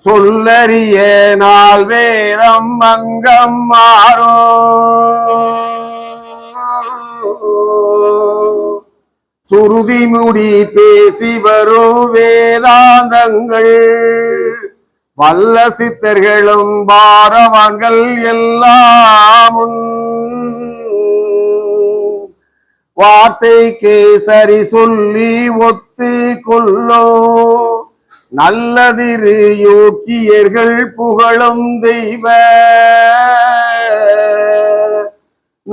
சொல்லறிய நாள் வேதம் அங்கம் மாறோ. சுருதி முடி பேசி வரும் வேதாந்தங்கள். வல்ல சித்தர்களும் பாரவான்கள் எல்லாமும் வார்த்தைக்கு சரி சொல்லி ஒத்து கொள்ளோ நல்லதிரு யோக்கியர்கள் புகழும் தெய்வ.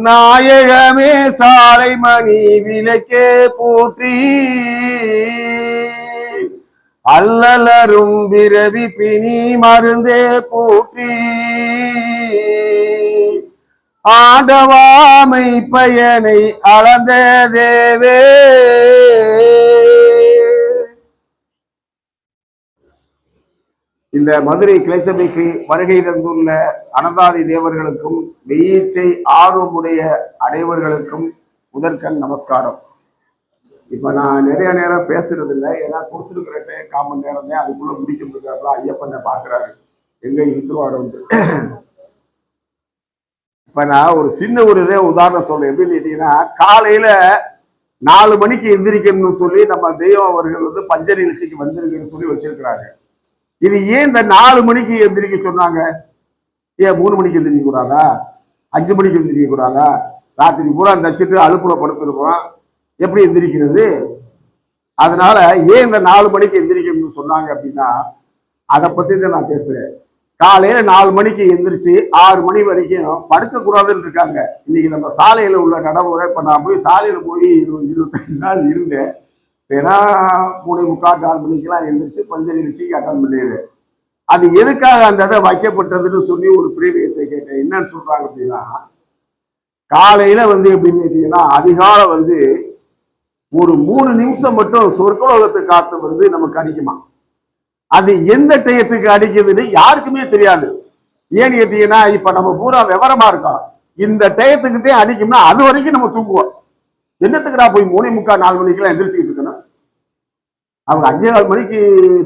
நாயகமே சாலை மணி விளக்கே போற்றி. அல்லலரும் பிறவி பிணி மருந்தே போற்றி. ஆண்டவாமை பயனை அளந்த தேவே. இந்த மதுரை கிளைச்சபைக்கு வருகை தந்துள்ள அனந்தாதி தேவர்களுக்கும் வெயீச்சை ஆர்வமுடைய அனைவர்களுக்கும் முதற்கண் நமஸ்காரம். இப்போ நான் நிறைய நேரம் பேசுறது இல்லை ஏன்னா கொடுத்துருக்கிற டே கால் மணி நேரம் தான் அதுக்குள்ள முடிக்க முடியாதுல. ஐயப்பனை பாக்குறாரு எங்க இழுத்துருவாரு இப்போ நான் ஒரு சின்ன ஒரு இதே உதாரணம் சொல்றேன். எப்படின்னு கேட்டீங்கன்னா காலையில் நாலு மணிக்கு எந்திரிக்கணும்னு சொல்லி நம்ம தெய்வம் அவர்கள் வந்து பஞ்ச நிகழ்ச்சிக்கு வந்திருக்குன்னு சொல்லி வச்சிருக்கிறாங்க. இது ஏன் இந்த நாலு மணிக்கு எந்திரிக்க சொன்னாங்க? ஏன் மூணு மணிக்கு எந்திரிக்க கூடாதா? அஞ்சு மணிக்கு எந்திரிக்க கூடாதா? ராத்திரி பூரா தச்சுட்டு அழுப்புல படுத்திருக்கோம். எப்படி எந்திரிக்கிறது? அதனால ஏன் இந்த நாலு மணிக்கு எந்திரிக்கணும்னு சொன்னாங்க அப்படின்னா அதை பத்தி தான் நான் பேசுறேன். காலையில நாலு மணிக்கு எந்திரிச்சு ஆறு மணி வரைக்கும் படுக்க கூடாதுன்னு இருக்காங்க. இன்னைக்கு நம்ம சாலையில உள்ள நடைமுறை இப்ப நான் போய் சாலையில போய் இருபது இருபத்தஞ்சு நாள் இருந்தேன். ஏன்னா மூணு முக்கால் நாலு மணிக்கெல்லாம் எழுந்திரிச்சு பஞ்ச நிகழ்ச்சிக்கு அட்டன் பண்ணிடு அது எதுக்காக அந்த இதை வைக்கப்பட்டதுன்னு சொல்லி ஒரு பிரீவியத்தை கேட்டேன். என்னன்னு சொல்றாங்க அப்படின்னா காலையில வந்து எப்படின்னு கேட்டீங்கன்னா அதிகாலை வந்து ஒரு மூணு நிமிஷம் மட்டும் சொர்க்கலோகத்து காத்து வந்து நமக்கு அடிக்குமா? அது எந்த டயத்துக்கு அடிக்குதுன்னு யாருக்குமே தெரியாது. ஏன்னு கேட்டீங்கன்னா இப்ப நம்ம பூரா விவரமா இருக்கோம். இந்த டயத்துக்குத்தே தான் அடிக்கும்னா அது வரைக்கும் நம்ம தூங்குவோம். என்னத்துக்குடா போய் மூணு முக்கால் நாலு மணிக்கெல்லாம் எந்திரிச்சுக்கிட்டு இருக்கணும்? அவங்க அஞ்சே கால் மணிக்கு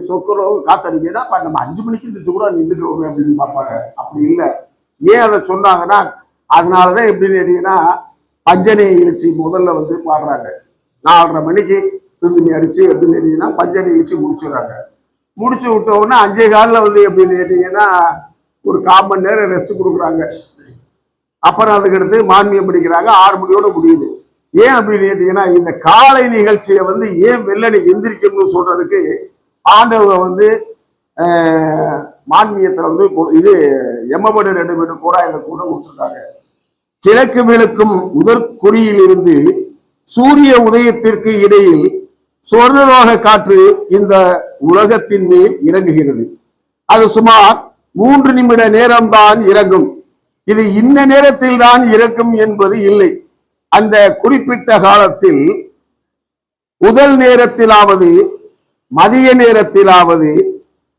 சொக்கலோகம் காத்தடிக்கதான் இப்போ நம்ம அஞ்சு மணிக்கு எந்திரிச்சு கூட நின்றுக்கிறோமே அப்படின்னு பார்ப்பாங்க. அப்படி இல்லை. ஏன் அதை சொன்னாங்கன்னா அதனாலதான் எப்படின்னு கேட்டீங்கன்னா பஞ்சனை இழிச்சி முதல்ல வந்து பாடுறாங்க. நாலரை மணிக்கு துந்துமி அடிச்சு எப்படின்னு கேட்டீங்கன்னா பஞ்சனை இழிச்சு முடிச்சிடுறாங்க. முடிச்சு விட்ட உடனே அஞ்சே காலில் வந்து எப்படின்னு கேட்டீங்கன்னா ஒரு கால் மணி நேரம் ரெஸ்ட் கொடுக்குறாங்க. அப்புறம் அதுக்கடுத்து மான்மியம் படிக்கிறாங்க. ஆறு மணியோட முடியுது. ஏன் அப்படின்னு கேட்டீங்கன்னா இந்த காலை நிகழ்ச்சியை வந்து ஏன் வெள்ளனை எந்திரிக்கணும்னு சொல்றதுக்கு ஆண்டவங்க வந்து மான்மியத்தில் வந்து இது எம்மபடு ரெண்டு பேரும் கூட இந்த கூட கொடுத்துருக்காங்க. கிழக்கு விளக்கும் உதற்குறியிலிருந்து சூரிய உதயத்திற்கு இடையில் சொர்ணலோக காற்று இந்த உலகத்தின் மேல் இறங்குகிறது. அது சுமார் மூன்று நிமிட நேரம்தான் இறங்கும். இது இன்ன நேரத்தில் தான் இறக்கும் என்பது இல்லை. அந்த குறிப்பிட்ட காலத்தில் முதல் நேரத்திலாவது மதிய நேரத்திலாவது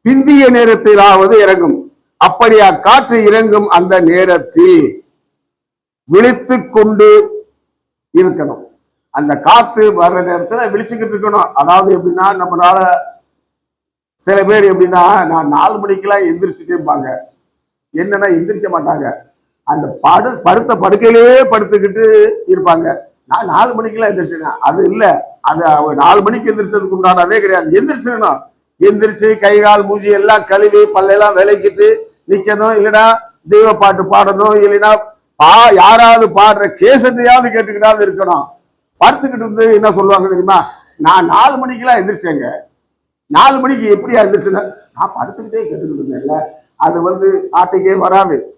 பிந்திய நேரத்திலாவது இறங்கும். அப்படி அக்காற்று இறங்கும் அந்த நேரத்தில் விழித்து கொண்டு இருக்கணும். அந்த காத்து வர்ற நேரத்தில் விழிச்சுக்கிட்டு இருக்கணும். அதாவது எப்படின்னா நம்மளால சில பேர் எப்படின்னா நான் நாலு மணிக்கெல்லாம் எந்திரிச்சிட்டேம்பாங்க. என்னன்னா எந்திரிக்க மாட்டாங்க. அந்த படு படுத்த படுக்கையிலே படுத்துக்கிட்டு இருப்பாங்க. நான் நாலு மணிக்கெல்லாம் எந்திரிச்சிட்டேன் அது இல்லை. அது அவங்க நாலு மணிக்கு எந்திரிச்சதுக்கு உண்டானதே கிடையாது. எந்திரிச்சிடணும் எந்திரிச்சு கை கால் மூஞ்சி எல்லாம் கழுவி பல்லையெல்லாம் விளக்கிட்டு நிற்கணும் இல்லைன்னா தெய்வ பாட்டு பாடணும். இல்லைன்னா பா யாராவது பாடுற கேசட்டையாவது கேட்டுக்கிட்டாவது இருக்கணும். படுத்துக்கிட்டு வந்து என்ன சொல்லுவாங்க தெரியுமா? நான் நாலு மணிக்கெல்லாம் எந்திரிச்சேங்க. நாலு மணிக்கு எப்படியா எந்திரிச்சுன்னா? நான் படுத்துக்கிட்டே கேட்டுக்கிட்டு இருந்தேன்ல. அது வந்து ஆட்டைக்கே வராது.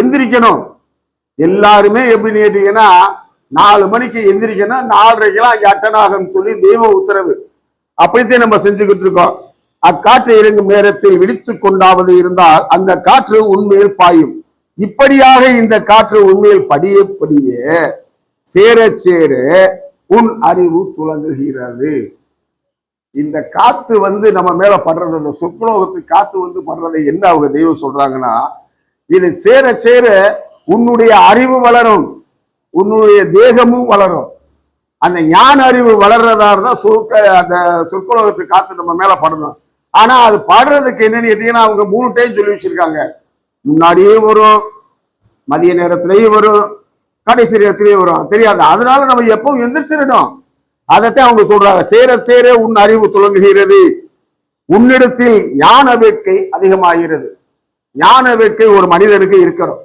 எந்திரிக்கணும். எல்லாருமே எப்படின்னு கேட்டீங்கன்னா நாலு மணிக்கு எந்திரிக்கணும் நாலரைக்கெல்லாம் அங்கே அட்டன் ஆகும்னு சொல்லி தெய்வ உத்தரவு. அப்படித்தான் நம்ம செஞ்சுக்கிட்டு இருக்கோம். அக்காற்று இறங்கும் நேரத்தில் விழித்து கொண்டாவது இருந்தால் அந்த காற்று உண்மையில் பாயும். இப்படியாக இந்த காற்று உண்மையில் படிய படிய சேர சேர உன் அறிவு துளங்குகிறது. இந்த காத்து வந்து நம்ம மேல படுறது அந்த காத்து வந்து படுறதை என்ன அவங்க தெய்வம் சொல்றாங்கன்னா இது சேர சேர உன்னுடைய அறிவு வளரும். உன்னுடைய தேகமும் வளரும். அந்த ஞான அறிவு வளர்றதா இருந்தால் சொற்க அந்த சொற்குலோகத்துக்கு காத்து நம்ம மேலே படணும். ஆனால் அது பாடுறதுக்கு என்னன்னு கேட்டீங்கன்னா அவங்க மூணு டைம் சொல்லி வச்சிருக்காங்க. முன்னாடியே வரும் மதிய நேரத்திலையும் வரும் கடைசி நேரத்திலையும் வரும். தெரியாது. அதனால நம்ம எப்பவும் எந்திரிச்சிடணும். அதைத்தான் அவங்க சொல்றாங்க. சேர சேர உன் அறிவு துளங்குகிறது. உன்னிடத்தில் ஞான வேட்கை அதிகமாகிறது. ஞான வேட்கை ஒரு மனிதனுக்கு இருக்கணும்.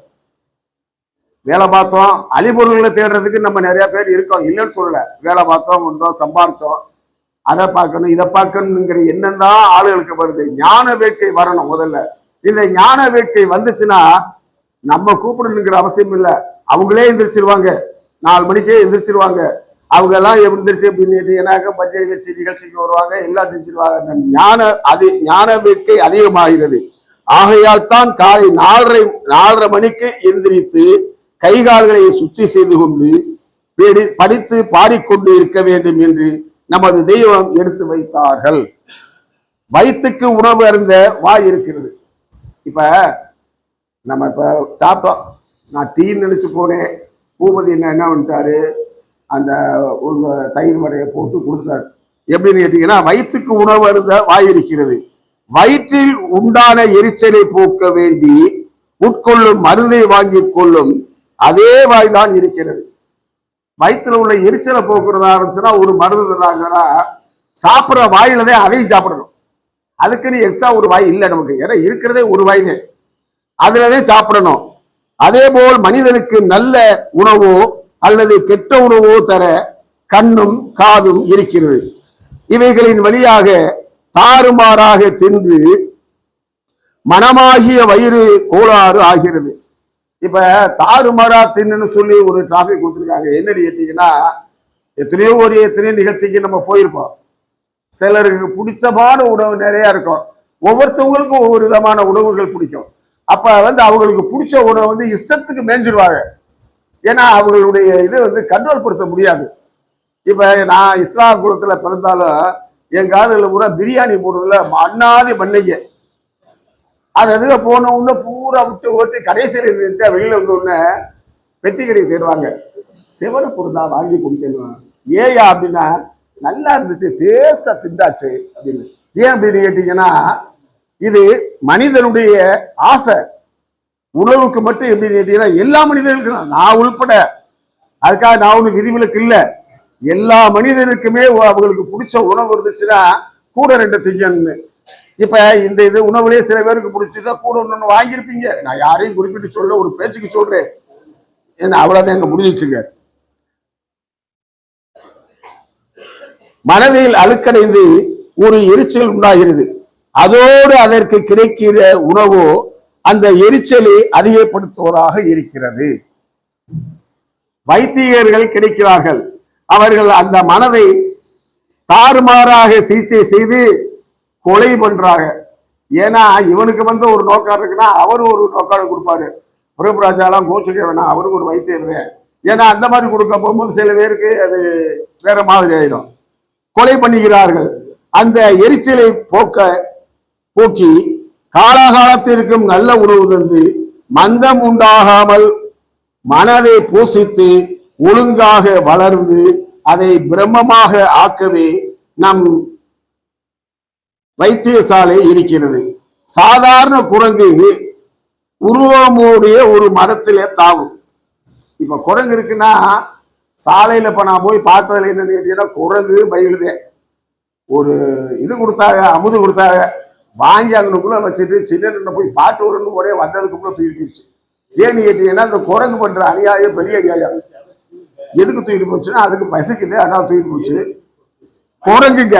வேலை பார்த்தோம் அழிபொருள்களை தேடுறதுக்கு நம்ம நிறைய பேர் இருக்கோம். இல்லைன்னு சொல்லல. வேலை பார்த்தோம் வந்தோம் சம்பாரிச்சோம். அதை பார்க்கணும் இதை பார்க்கணுங்கிற எண்ணம் தான் ஆளுகளுக்கு வருது. ஞான வேட்கை வரணும் முதல்ல. இந்த ஞான வேட்கை வந்துச்சுன்னா நம்ம கூப்பிடணுங்கிற அவசியம் இல்லை. அவங்களே எந்திரிச்சிருவாங்க. நாலு மணிக்கே எந்திரிச்சிருவாங்க. அவங்க எல்லாம் எந்திரிச்சு அப்படின்னு ஏன்னாக்க பஞ்ச நிகழ்ச்சி நிகழ்ச்சிக்கு வருவாங்க. எல்லாம் செஞ்சிருவாங்க. அந்த ஞான அது ஞான வேட்கை அதிகமாகிறது. ஆகையால் தான் காலை நாலரை நாலரை மணிக்கு எந்திரித்து கை கால்களை சுத்தி செய்து கொண்டு பேடி- படித்து பாடிக்கொண்டு இருக்க வேண்டும் என்று நமது தெய்வம் எடுத்து வைத்தார்கள். வயிற்றுக்கு உணவு அருந்த வாய் இருக்கிறது. இப்ப நம்ம இப்ப சாப்பிட்டோம். நான் டீ நினைச்சு போனேன். பூபதி என்ன என்ன பண்ணிட்டாரு அந்த ஒரு தயிர் வடையை போட்டு கொடுத்தாரு எப்படின்னு கேட்டீங்கன்னா வயிற்றுக்கு உணவு அருந்த வாய் இருக்கிறது. வயிற்றில் உண்டான எரிச்சலை போக்க வேண்டி உட்கொள்ளும் மருந்தை வாங்கி கொள்ளும் அதே வாய் தான் இருக்கிறது. வயிற்றுல உள்ள எரிச்சலை போக்குறதா இருந்துச்சுன்னா ஒரு மருந்து தராங்கன்னா சாப்பிட்ற வாயில தான் அதையும் சாப்பிடணும். அதுக்குன்னு எக்ஸ்ட்ரா ஒரு வாய் இல்லை நமக்கு. ஏன்னா இருக்கிறதே ஒரு வாய் தான். அதுலதான் சாப்பிடணும். அதே போல் மனிதனுக்கு நல்ல உணவோ அல்லது கெட்ட உணவோ தர கண்ணும் காதும் இருக்கிறது. இவைகளின் வழியாக தாறுமாறாக தின்று மனமாகிய வயிறு கோளாறு ஆகிறது. இப்ப தாறுமாறா தின்னுன்னு சொல்லி ஒரு டிராபிக் கொடுத்துருக்காங்க. என்னன்னு கேட்டீங்கன்னா எத்தனையோ ஒரு எத்தனையோ நிகழ்ச்சிக்கு நம்ம போயிருப்போம். சிலருக்கு பிடிச்சமான உணவு நிறைய இருக்கும். ஒவ்வொருத்தவங்களுக்கும் ஒவ்வொரு விதமான உணவுகள் பிடிக்கும். அப்ப வந்து அவங்களுக்கு பிடிச்ச உணவு வந்து இஷ்டத்துக்கு மேஞ்சிருவாங்க. ஏன்னா அவங்களுடைய இது வந்து கண்ட்ரோல் படுத்த முடியாது. இப்ப நான் இஸ்லாம் குலத்துல பிறந்தாலும் என் காலில் பூரா பிரியாணி போடுறதுல அண்ணாதி பண்ணீங்க. அது அதுக போன உடனே பூரா விட்டு ஓட்டு கடைசியில் நின்னுட்டு வெளியில் வந்த உடனே பெட்டி கடை தேடுவாங்க. செவன பொருந்தா வாங்கி குடிக்கணும். ஏயா அப்படின்னா நல்லா இருந்துச்சு டேஸ்டாக திண்டாச்சு அப்படின்னு. ஏன் அப்படின்னு கேட்டிங்கன்னா இது மனிதனுடைய ஆசை. உணவுக்கு மட்டும் எப்படின்னு கேட்டீங்கன்னா எல்லா மனிதர்களுக்கும் நான் உள்பட. அதுக்காக நான் ஒன்றும் விதிவிலக்கு இல்லை. எல்லா மனிதனுக்குமே அவங்களுக்கு பிடிச்ச உணவு இருந்துச்சுன்னா கூட ரெண்டு திங்கன்னு. இப்ப இந்த இது உணவுலயே சில பேருக்கு பிடிச்சிச்சா கூட ஒன்று வாங்கியிருப்பீங்க. நான் யாரையும் குறிப்பிட்டு சொல்ல ஒரு பேச்சுக்கு சொல்றேன். என்ன அவ்வளவுதான் எங்க முடிஞ்சிச்சுங்க மனதில் அழுக்கடைந்து ஒரு எரிச்சல் உண்டாகிறது. அதோடு அதற்கு கிடைக்கிற உணவோ அந்த எரிச்சலை அதிகப்படுத்துவதாக இருக்கிறது. வைத்தியர்கள் கிடைக்கிறார்கள். அவர்கள் அந்த மனதை தாறுமாறாக சிகிச்சை செய்து கொலை பண்றாங்க. ஏன்னா இவனுக்கு வந்து ஒரு நோக்கம் இருக்குன்னா அவரும் ஒரு நோக்காடு கொடுப்பாரு. பிரபுராஜாலாம் கோச்சுக்க வேணாம் அவருக்கு ஒரு வைத்தியர் ஏன்னா அந்த மாதிரி கொடுக்க போகும்போது சில பேருக்கு அது வேற மாதிரி ஆயிடும் கொலை பண்ணுகிறார்கள் அந்த எரிச்சலை போக்க போக்கி காலாகாலத்திற்கும் நல்ல உணவு தந்து மந்தம் உண்டாகாமல் மனதை பூசித்து ஒழுங்காக வளர்ந்து அதை பிரம்மமாக ஆக்கவே நம் வைத்தியசாலை இருக்கிறது. சாதாரண குரங்கு உருவமுடைய ஒரு மரத்தில் தாவும் இப்ப குரங்கு இருக்குன்னா சாலையில இப்ப நான் போய் பார்த்ததுல என்னன்னு கேட்டீங்கன்னா குரங்கு பயிலுதே. ஒரு இது கொடுத்தாங்க அமுது கொடுத்தாங்க. வாங்கி அங்கனுக்குள்ள வச்சுட்டு சின்ன போய் பாட்டு வரணும் ஒரே வந்ததுக்கு கூட தூக்கிடுச்சு ஏன்னு கேட்டீங்கன்னா இந்த குரங்கு பண்ற அநியாயம் பெரிய அநியாயம். எதுக்கு தூக்கிட்டு போச்சுன்னா அதுக்கு பசிக்குது அதனால தூக்கிட்டு போச்சு. குரங்குங்க.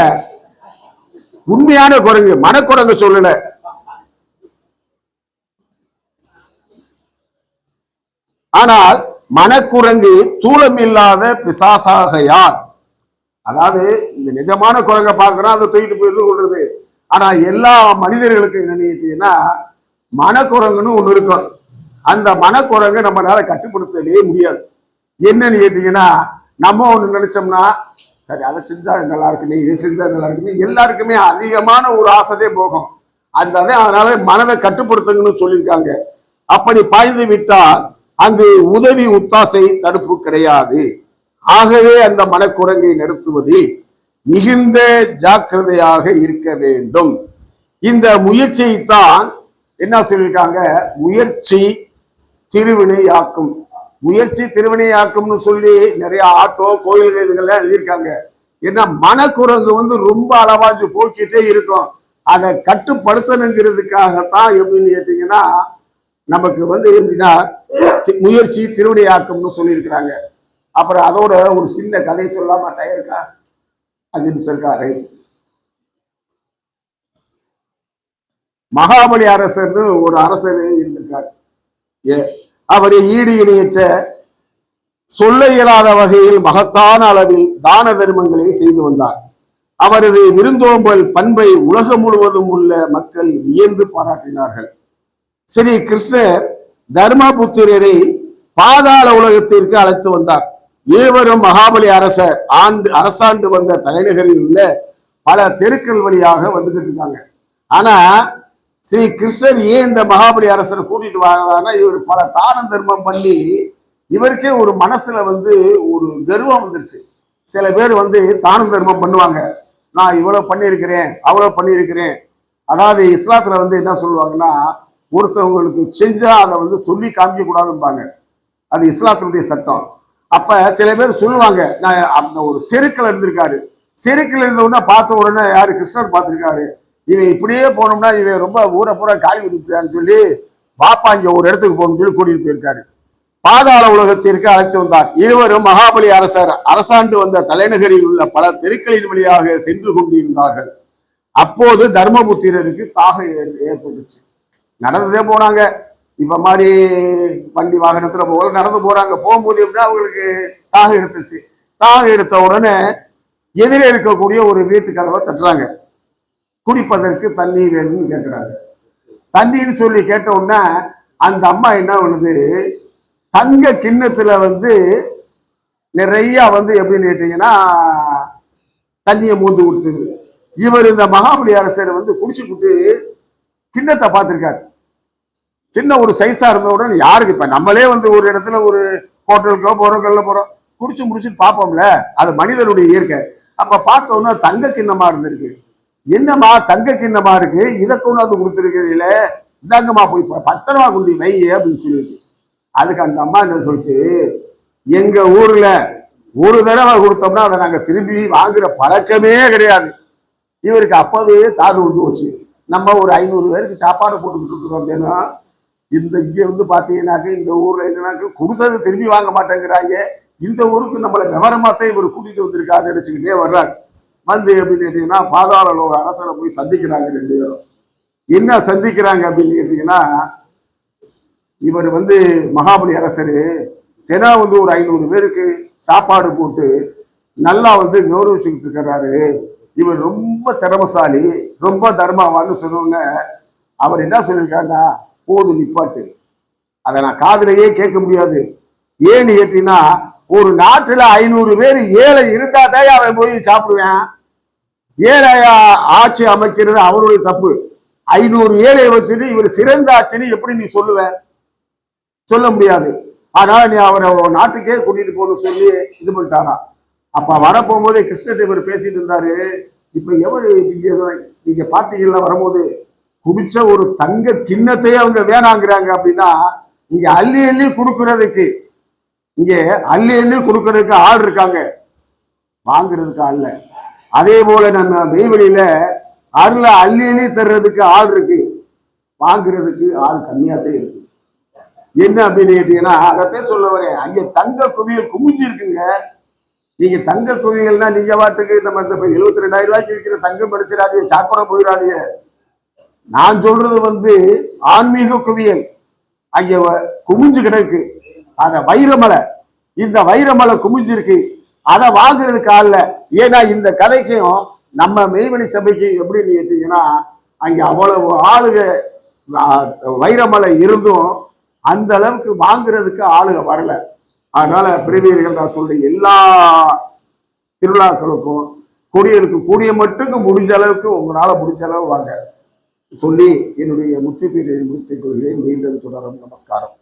உண்மையான குரங்கு. மனக்குரங்கு சொல்லல. ஆனால் மனக்குரங்கு தூளம் இல்லாத பிசாசாகையால் அதாவது இந்த நிஜமான குரங்கை பார்க்கறோம் அதை தூக்கிட்டு போய் இது கொள்றது ஆனா எல்லா மனிதர்களுக்கும் என்ன கேட்டீங்கன்னா மனக்குரங்குன்னு ஒண்ணு இருக்கும். அந்த மனக்குரங்கை நம்மளால கட்டுப்படுத்தவே முடியாது. என்னன்னு கேட்டீங்கன்னா நம்ம ஒண்ணு நினைச்சோம்னா சரி அதை செஞ்சா நல்லா இருக்குமே இது செஞ்சா நல்லா இருக்குமே எல்லாருக்குமே அதிகமான ஒரு ஆசைதே போகும். அந்த அதனால மனதை கட்டுப்படுத்துங்கன்னு சொல்லியிருக்காங்க. அப்படி பாய்ந்து விட்டால் அங்கு உதவி உத்தாசை தடுப்பு கிடையாது. ஆகவே அந்த மனக்குரங்கை நடத்துவதில் மிகுந்த ஜாக்கிரதையாக இருக்க வேண்டும். இந்த முயற்சியை தான் என்ன சொல்லியிருக்காங்க? முயற்சி திருவினையாக்கும். முயற்சி திருவினையாக்கும்னு சொல்லி நிறைய ஆட்டோ கோயில்கள் இதுகள்லாம் எழுதியிருக்காங்க. ஏன்னா மனக்குரங்கு வந்து ரொம்ப அளவாஞ்சு போக்கிட்டே இருக்கும். அதை கட்டுப்படுத்தணுங்கிறதுக்காகத்தான் எப்படின்னு கேட்டீங்கன்னா நமக்கு வந்து எப்படின்னா முயற்சி திருவினையாக்கம்னு சொல்லியிருக்கிறாங்க. அப்புறம் அதோட ஒரு சின்ன கதையை சொல்லாம இருக்கா அஞ்சு நிமிஷம் இருக்கா ரைட். மகாபலி அரசர்னு ஒரு அரசர் இருந்திருக்கார். ஏ அவரை ஈடு இணையற்ற சொல்ல இயலாத வகையில் மகத்தான அளவில் தான தர்மங்களை செய்து வந்தார். அவரது விருந்தோம்பல் பண்பை உலகம் முழுவதும் உள்ள மக்கள் வியந்து பாராட்டினார்கள். ஸ்ரீ கிருஷ்ணர் தர்மபுத்திரரை பாதாள உலகத்திற்கு அழைத்து வந்தார். இருவரும் மகாபலி அரசர் ஆண்டு அரசாண்டு வந்த தலைநகரில் உள்ள பல தெருக்கள் வழியாக வந்துகிட்டு இருக்காங்க. ஆனா ஸ்ரீ கிருஷ்ணர் ஏன் இந்த மகாபலி அரசரை கூட்டிட்டு வராங்கன்னா இவர் பல தான தர்மம் பண்ணி இவருக்கே ஒரு மனசுல வந்து ஒரு கர்வம் வந்துருச்சு. சில பேர் வந்து தான தர்மம் பண்ணுவாங்க. நான் இவ்வளவு பண்ணியிருக்கிறேன் அவ்வளவு பண்ணியிருக்கிறேன். அதாவது இஸ்லாத்துல வந்து என்ன சொல்லுவாங்கன்னா ஒருத்தவங்களுக்கு செஞ்சா அதை வந்து சொல்லி காமிக்க கூடாதும்பாங்க அது இஸ்லாத்தினுடைய சட்டம். அப்ப சில பேர் சொல்லுவாங்க நான் அந்த ஒரு செருக்கில் இருந்திருக்காரு. செருக்கில் இருந்த உடனே பார்த்த உடனே யாரு கிருஷ்ணர் பார்த்திருக்காரு? இவன் இப்படியே போனோம்னா இவன் ரொம்ப ஊரை பூரா காலி விடுப்பான்னு சொல்லி பாப்பா இங்க ஒரு இடத்துக்கு போகணும்னு சொல்லி கூட்டிட்டு போயிருக்காரு. பாதாள உலகத்திற்கு அழைத்து வந்தார். இருவரும் மகாபலி அரசர் அரசாண்டு வந்த தலைநகரில் உள்ள பல தெருக்களின் வழியாக சென்று கொண்டிருந்தார்கள். அப்போது தர்மபுத்திரருக்கு தாகம் ஏற்பட்டுச்சு. நடந்ததே போனாங்க. இப்ப மாதிரி வண்டி வாகனத்துல போகல நடந்து போறாங்க. போகும்போது எப்படின்னா அவங்களுக்கு தாகம் எடுத்துருச்சு. தாகம் எடுத்த உடனே எதிரே இருக்கக்கூடிய ஒரு வீட்டு கதவை தட்டுறாங்க. குடிப்பதற்கு தண்ணீர் வேணும்னு கேட்குறாங்க தண்ணின்னு சொல்லி கேட்ட உடனே அந்த அம்மா என்ன பண்ணுது? தங்க கிண்ணத்தில் வந்து நிறையா வந்து எப்படின்னு கேட்டீங்கன்னா தண்ணியை மூந்து கொடுத்துருது இவர் இந்த மகாபலி அரசரை வந்து குடிச்சுக்கிட்டு கிண்ணத்தை பார்த்துருக்காரு. கிண்ணம் ஒரு சைஸாக இருந்தவுடன் யாருக்கு? இப்போ நம்மளே வந்து ஒரு இடத்துல ஒரு ஹோட்டலுக்கோ போகிறோக்கல்ல போகிறோம் குடிச்சு முடிச்சுட்டு பார்ப்போம்ல. அது மனிதனுடைய இயற்கை. அப்போ பார்த்தோன்னா தங்க கிண்ணமாக இருந்திருக்கு. என்னம்மா தங்க கிண்ணமா இருக்கு? இதை கொண்டாந்து கொடுத்துருக்கீங்களே இந்தாங்கம்மா போய் பத்திரமா கொண்டு வை அப்படின்னு சொல்லியிருக்கு. அதுக்கு அந்த அம்மா என்ன சொல்லிச்சு? எங்க ஊர்ல ஒரு தடவை கொடுத்தோம்னா அதை நாங்க திரும்பி வாங்குற பழக்கமே கிடையாது. இவருக்கு அப்பவே தாது கொண்டு போச்சு. நம்ம ஒரு ஐநூறு பேருக்கு சாப்பாடு போட்டுக்கிட்டு இருக்கிறோம் அப்படின்னா இந்த இங்கே வந்து பார்த்தீங்கன்னாக்க இந்த ஊரில் என்னன்னாக்க கொடுத்ததை திரும்பி வாங்க மாட்டேங்கிறாங்க. இந்த ஊருக்கு நம்மளை விவரமாத்தான் இவர் கூட்டிகிட்டு வந்திருக்காரு நினச்சிக்கிட்டே வர்றாரு. வந்து அப்படின்னு கேட்டீங்கன்னா பாதாள லோக அரசரை போய் சந்திக்கிறாங்க ரெண்டு பேரும். என்ன சந்திக்கிறாங்க அப்படின்னு கேட்டீங்கன்னா இவர் வந்து மகாபலி அரசர் தினம் வந்து ஒரு ஐநூறு பேருக்கு சாப்பாடு போட்டு நல்லா வந்து கௌரவிச்சுக்கிட்டு இருக்கிறாரு இவர் ரொம்ப திறமசாலி ரொம்ப தர்மாவான்னு சொன்னோன்னே அவர் என்ன சொல்லியிருக்காருன்னா போது நிப்பாட்டு. அதை நான் காதலையே கேட்க முடியாது. ஏன்னு கேட்டீங்கன்னா ஒரு நாட்டில் ஐநூறு பேர் ஏழை இருந்தா தான் அவன் போய் சாப்பிடுவேன். ஏழையா ஆட்சி அமைக்கிறது அவருடைய தப்பு. ஐநூறு ஏழை வச்சுட்டு இவர் சிறந்த ஆட்சின்னு எப்படி நீ சொல்லுவ? சொல்ல முடியாது. ஆனால் நீ அவரை நாட்டுக்கே கூட்டிட்டு போகணும்னு சொல்லி இது பண்ணிட்டாரா? அப்ப வர போகும்போதே கிருஷ்ணன் இவர் பேசிட்டு இருந்தாரு. இப்ப எவர் நீங்க பாத்தீங்கல்ல வரும்போது? குடிச்ச ஒரு தங்க கிண்ணத்தையே அவங்க வேணாங்கிறாங்க அப்படின்னா இங்க அள்ளி அள்ளி கொடுக்கறதுக்கு இங்க அள்ளி அள்ளி கொடுக்கறதுக்கு ஆள் இருக்காங்க. வாங்குறதுக்கு ஆள் அதே போல நம்ம மெய்வெளியில அருளை அள்ளி அள்ளி தர்றதுக்கு ஆள் இருக்கு. வாங்குறதுக்கு ஆள் கம்மியாத்தான் இருக்கு. என்ன அப்படின்னு கேட்டீங்கன்னா அதைத்தான் சொல்ல வரேன். அங்கே தங்க குவியல் குமிஞ்சு இருக்குங்க நீங்க தங்க குவியல்னா நீங்க பாட்டுக்கு நம்ம இந்த எழுபத்தி ரெண்டாயிரம் ரூபாய்க்கு விற்கிற தங்கம் படிச்சிடாதீங்க சாக்கோட போயிடாதீங்க. நான் சொல்றது வந்து ஆன்மீக குவியல். அங்கே வ- குமிஞ்சு கிடக்கு. அந்த வைரமலை. இந்த வைரமலை குமிஞ்சிருக்கு. அதை வாங்குறதுக்கு ஆள்ல. ஏன்னா இந்த கதைக்கும் நம்ம மெய்வெளி சபைக்கு எப்படின்னு கேட்டீங்கன்னா அங்க அவ்வளவு ஆளுக வைரமலை இருந்தும் அந்த அளவுக்கு வாங்குறதுக்கு ஆளுக வரல. அதனால பிரிவியர்கள் நான் சொல்ற எல்லா திருவிழாக்களுக்கும் கொடியலுக்கு கூடிய மட்டுக்கு முடிஞ்ச அளவுக்கு உங்களால முடிஞ்ச அளவு வாங்க. சொல்லி என்னுடைய முத்துப்பீரை முடித்துக் கொள்கிறேன். மீண்டும் தொடரும். நமஸ்காரம்.